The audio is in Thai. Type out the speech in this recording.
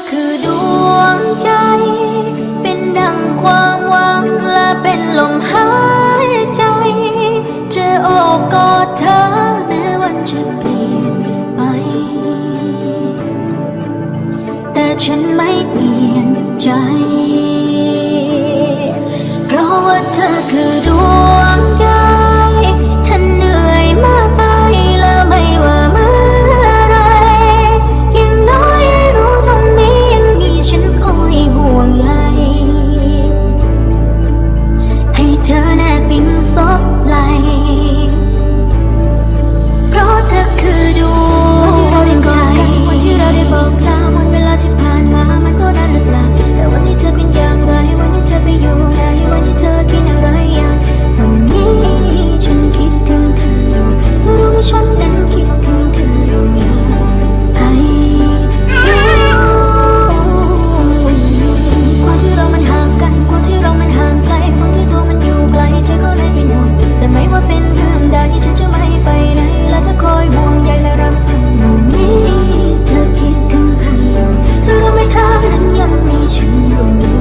ธอคือดวงใจ เป็นดังความหวังและเป็นลมหายใจ จะอกกอดเธอแม้วันจะเปลี่ยนไป แต่ฉันไม่เปลี่ยนใจ เพราะว่าเธอคือ stop. to the moon.